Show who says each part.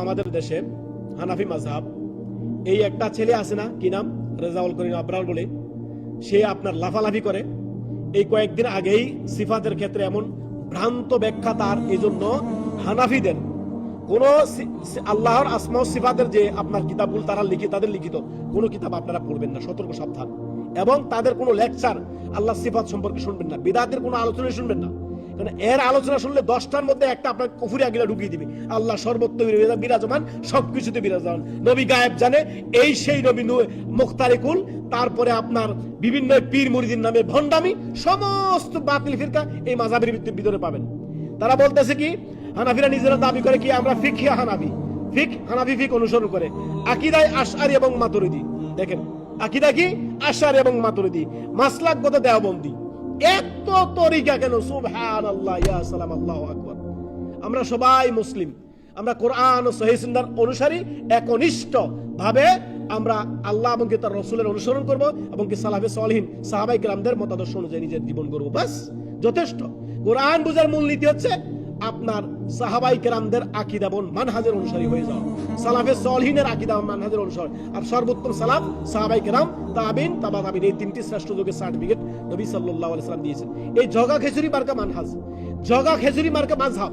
Speaker 1: আমাদের দেশে হানাফি মাযহাব। এই একটা ছেলে আছে না, কি নাম? রেজাউল করিম আবরার বলে। সে আপনার লাফালাফি করে। এই কয়েকদিন আগেই সিফাতের ক্ষেত্রে এমন ভ্রান্ত ব্যাখ্যা তার এই জন্য হানাফিদের কোন আল্লাহর আসমা সিফাতের যে আপনার কিতাবগুলো তারা লিখি, তাদের লিখিত কোন কিতাব আপনারা পড়বেন না, সতর্ক সাবধান। এবং তাদের কোনো লেকচার আল্লাহ সিফাত সম্পর্কে শুনবেন না, বিদাতের কোনো আলোচনা শুনবেন না। এর আলোচনা শুনলে দশটার মধ্যে একটা আপনার কুফুরি আগিলা ঢুকিয়ে দিবে। আল্লাহ সর্বত্র বিরাজ- বিরাজমান, সবকিছুতে বিরাজমান। নবী গায়েব জানে, এই সেই নবী মুখতারিকুল, তারপরে আপনার বিভিন্ন পীর মুরিদিন নামে ভণ্ডামি, সমস্ত বাতিল ফিরকা এই মাজাবের ভিতরে- পাবেন। তারা বলতেছে কি, হানাফিরা নিজেরা দাবি করে কি, আমরা ফিক হানাবি ফিক হানাফি ফিক অনুসরণ করে। আকিদায় আশআরি এবং মাতুরিদি। দেখেন, আকিদা কি? আশআরি এবং মাতুরিদি। মাসলাকগত দেওবন্দি। এত তরিকা কেন? সুবহানাল্লাহ, ইয়া সালাম, আল্লাহ আকবর। আমরা সবাই মুসলিম। আমরা কোরআন ও সুন্নাহর অনুসারী একনিষ্ঠ ভাবে আমরা আল্লাহ এবং তার রসুলের অনুসরণ করব এবং কি সালাফে সলহীন সাহাবাই গ্রামদের মতাদর্শ অনুযায়ী নিজের জীবন করব বাস যথেষ্ট। কোরআন বুঝার মূলনীতি হচ্ছে আপনার সাহাবাই কেরামদের আকিদা এবং মানহাজের অনুসারী হয়ে যাও। সালাফে সলহিনের আকিদা মানহাজের অনুসার। আর সর্বোত্তম সালাফ সাহাবাই কেরাম তাবিন তাবা তাবিন এই তিনটি শ্রেষ্ঠ যুগের সার্টিফিকেট নবী সাল্লাহ আলাইসালাম দিয়েছেন। এই জগা খেজুরি মার্কা মানহাজ। জগা খেজুরি মার্কা মাযহাব।